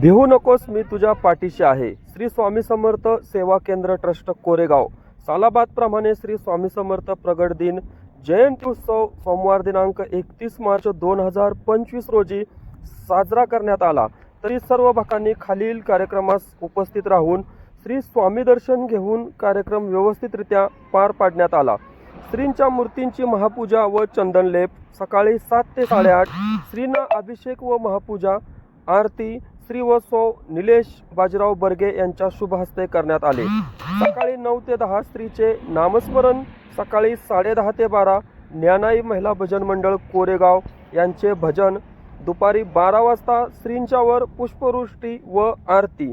भिवू नकोस मी तुझ्या पाठीशी आहे. श्री स्वामी समर्थ सेवा केंद्र ट्रस्ट कोरेगाव. सालाबाद प्रमाणे श्री स्वामी समर्थ प्रगट दिन जयंती उत्सव सोमवार दिनांक एकतीस मार्च दोन हजार पंचवीस रोजी साजरा करण्यात आला. तरी सर्व भक्तांनी खालील कार्यक्रमास उपस्थित राहून श्री स्वामी दर्शन घेऊन कार्यक्रम व्यवस्थितरित्या पार पाडण्यात आला. श्रींच्या मूर्तींची महापूजा व चंदनलेप सकाळी सात ते साडेआठ श्रींना अभिषेक व महापूजा आरती श्री व निलेश बाजीराव बर्गे यांच्या शुभ हस्ते करण्यात आले. सकाळी नऊ ते दहा स्त्रीचे नामस्मरण सकाळी साडेदहा ते बारा ज्ञानाई महिला भजन मंडळ कोरेगाव यांचे भजन दुपारी बारा वाजता श्रींच्यावर पुष्पवृष्टी व आरती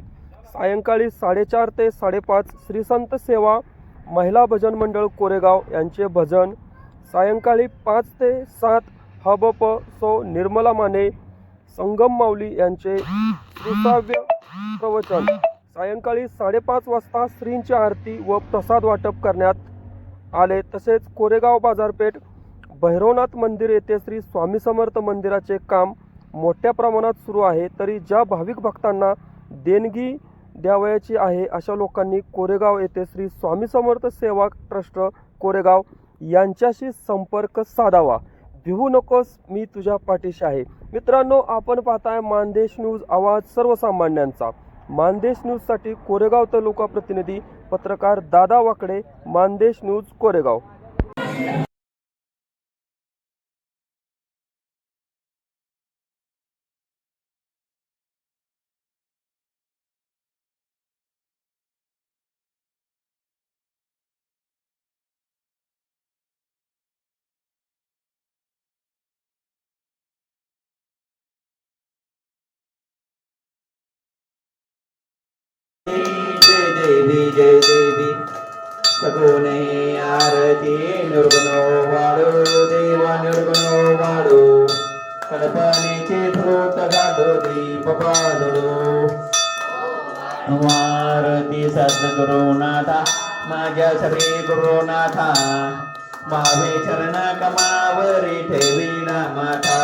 सायंकाळी साडेचार ते साडेपाच श्रीसंत सेवा महिला भजन मंडळ कोरेगाव यांचे भजन सायंकाळी पाच ते सात हबप सो निर्मला माने संगम माऊली यांचे कृताव्य प्रवचन. सायंकाळी साडेपाच वाजता श्रींची आरती व प्रसाद वाटप करण्यात आले. तसेच कोरेगाव बाजारपेठ भैरवनाथ मंदिर येथे श्री स्वामी समर्थ मंदिराचे काम मोठ्या प्रमाणात सुरू आहे. तरी ज्या भाविक भक्तांना देणगी द्यावयाची आहे अशा लोकांनी कोरेगाव येथे श्री स्वामी समर्थ सेवा ट्रस्ट कोरेगाव यांच्याशी संपर्क साधावा. भिवू नकोस मी तुझ्या पाठीशी आहे. मित्रांनो आपण पाहताय मानदेश न्यूज आवाज सर्वसामान्यांचा. मानदेश न्यूजसाठी कोरेगाव तालुका प्रतिनिधी पत्रकार दादा वाकडे मानदेश न्यूज कोरेगाव. सगुणे आरती निर्गुणो वाढो देवा निर्गुणो वाढो कल्पनेचे स्रोत गाढो दीप पालडो. आरती सद्गुरु नाथा माझ्या श्री गुरुनाथा भावे चरण कमावरी ठेविला माथा.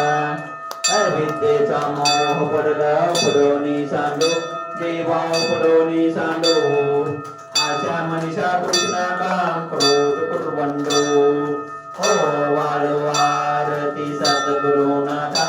अविद्येचा मोह पडला पुढोनी सांडो देवा पुढोनी सांडो. चा कृष्णा काम क्रोध कुर्वंडो हो वाळवारती सद्गुरुनाथा